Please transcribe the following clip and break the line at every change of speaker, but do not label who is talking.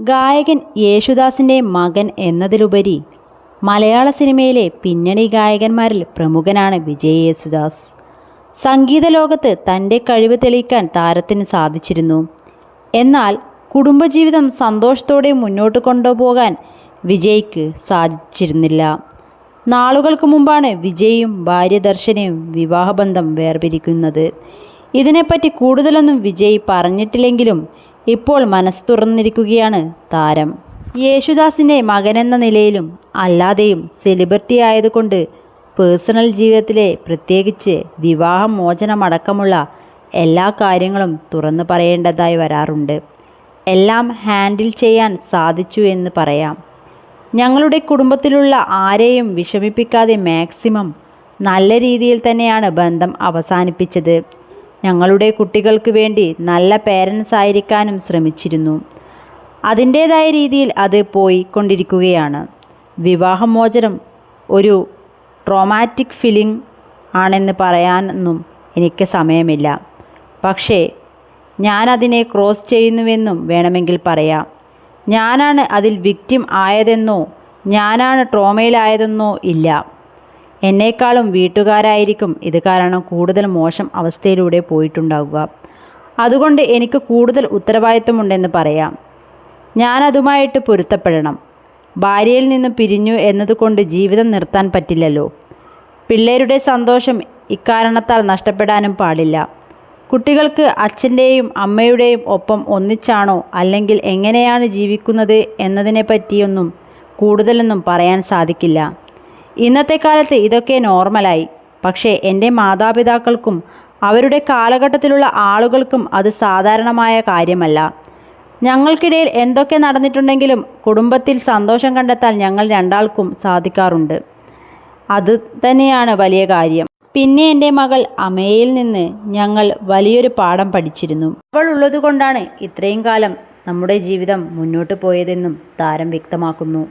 ഗായകൻ യേശുദാസിന്റെ മകൻ എന്നതിലുപരി മലയാള സിനിമയിലെ പിന്നണി ഗായകന്മാരിൽ പ്രമുഖനാണ് വിജയ് യേശുദാസ്. സംഗീത ലോകത്ത് തന്റെ കഴിവ് തെളിയിക്കാൻ താരത്തിന് സാധിച്ചിരുന്നു. എന്നാൽ കുടുംബജീവിതം സന്തോഷത്തോടെ മുന്നോട്ട് കൊണ്ടുപോകാൻ വിജയ്ക്ക് സാധിച്ചിരുന്നില്ല. നാളുകൾക്ക് മുമ്പാണ് വിജയും ഭാര്യ ദർശനയും വിവാഹബന്ധം വേർപിരിക്കുന്നത്. ഇതിനെപ്പറ്റി കൂടുതലൊന്നും വിജയ് പറഞ്ഞിട്ടില്ലെങ്കിലും ഇപ്പോൾ മനസ്സ് തുറന്നിരിക്കുകയാണ് താരം. യേശുദാസിന്റെ മകനെന്ന നിലയിലും അല്ലാതെയും സെലിബ്രിറ്റി ആയതുകൊണ്ട് പേഴ്സണൽ ജീവിതത്തിലെ പ്രത്യേകിച്ച് വിവാഹം മോചനമടക്കമുള്ള എല്ലാ കാര്യങ്ങളും തുറന്നു പറയേണ്ടതായി വരാറുണ്ട്. എല്ലാം ഹാൻഡിൽ ചെയ്യാൻ സാധിച്ചു എന്ന് പറയാം. ഞങ്ങളുടെ കുടുംബത്തിലുള്ള ആരെയും വിഷമിപ്പിക്കാതെ മാക്സിമം നല്ല രീതിയിൽ തന്നെയാണ് ബന്ധം അവസാനിപ്പിച്ചത്. ഞങ്ങളുടെ കുട്ടികൾക്ക് വേണ്ടി നല്ല പേരൻസ് ആയിരിക്കാനും ശ്രമിച്ചിരുന്നു. അതിന്റേതായ രീതിയിൽ അത് പോയി കൊണ്ടിരിക്കുകയാണ്. വിവാഹമോചനം ഒരു ട്രോമാറ്റിക് ഫീലിംഗ് ആണെന്ന് പറയാനൊന്നും എനിക്ക് സമയമില്ല. പക്ഷേ ഞാനതിനെ ക്രോസ് ചെയ്യുന്നുവെന്നും വേണമെങ്കിൽ പറയാം. ഞാനാണ് അതിൽ വിക്റ്റിം ആയതെന്നോ ഞാനാണ് ട്രോമയിലായതെന്നോ ഇല്ല. എന്നേക്കാളും വീട്ടുകാരായിരിക്കും. ഇത് കാരണം കൂടുതൽ മോശം അവസ്ഥയിലൂടെ പോയിട്ടുണ്ടാവുക. അതുകൊണ്ട് എനിക്ക് കൂടുതൽ ഉത്തരവാദിത്വമുണ്ടെന്ന് പറയാം. ഞാനതുമായിട്ട് പൊരുത്തപ്പെടണം. ഭാര്യയിൽ നിന്ന് പിരിഞ്ഞു എന്നതുകൊണ്ട് ജീവിതം നിർത്താൻ പറ്റില്ലല്ലോ. പിള്ളേരുടെ സന്തോഷം ഇക്കാരണത്താൽ നഷ്ടപ്പെടാനും പാടില്ല. കുട്ടികൾക്ക് അച്ഛന്റെയും അമ്മയുടെയും ഒപ്പം ഒന്നിച്ചാണോ അല്ലെങ്കിൽ എങ്ങനെയാണ് ജീവിക്കുന്നത് എന്നതിനെപ്പറ്റിയൊന്നും കൂടുതലൊന്നും പറയാൻ സാധിക്കില്ല. ഇന്നത്തെ കാലത്ത് ഇതൊക്കെ നോർമലായി. പക്ഷേ എന്റെ മാതാപിതാക്കൾക്കും അവരുടെ കാലഘട്ടത്തിലുള്ള ആളുകൾക്കും അത് സാധാരണമായ കാര്യമല്ല. ഞങ്ങൾക്കിടയിൽ എന്തൊക്കെ നടന്നിട്ടുണ്ടെങ്കിലും കുടുംബത്തിൽ സന്തോഷം കണ്ടെത്താൻ ഞങ്ങൾ രണ്ടാൾക്കും സാധിക്കാറുണ്ട്. അത് തന്നെയാണ് വലിയ കാര്യം. പിന്നെ എന്റെ മകൾ അമയിൽ നിന്ന് ഞങ്ങൾ വലിയൊരു പാഠം പഠിച്ചിരുന്നു. അവൾ ഉള്ളതുകൊണ്ടാണ് ഇത്രയും കാലം നമ്മുടെ ജീവിതം മുന്നോട്ട് പോയതെന്നും താരം വ്യക്തമാക്കുന്നു.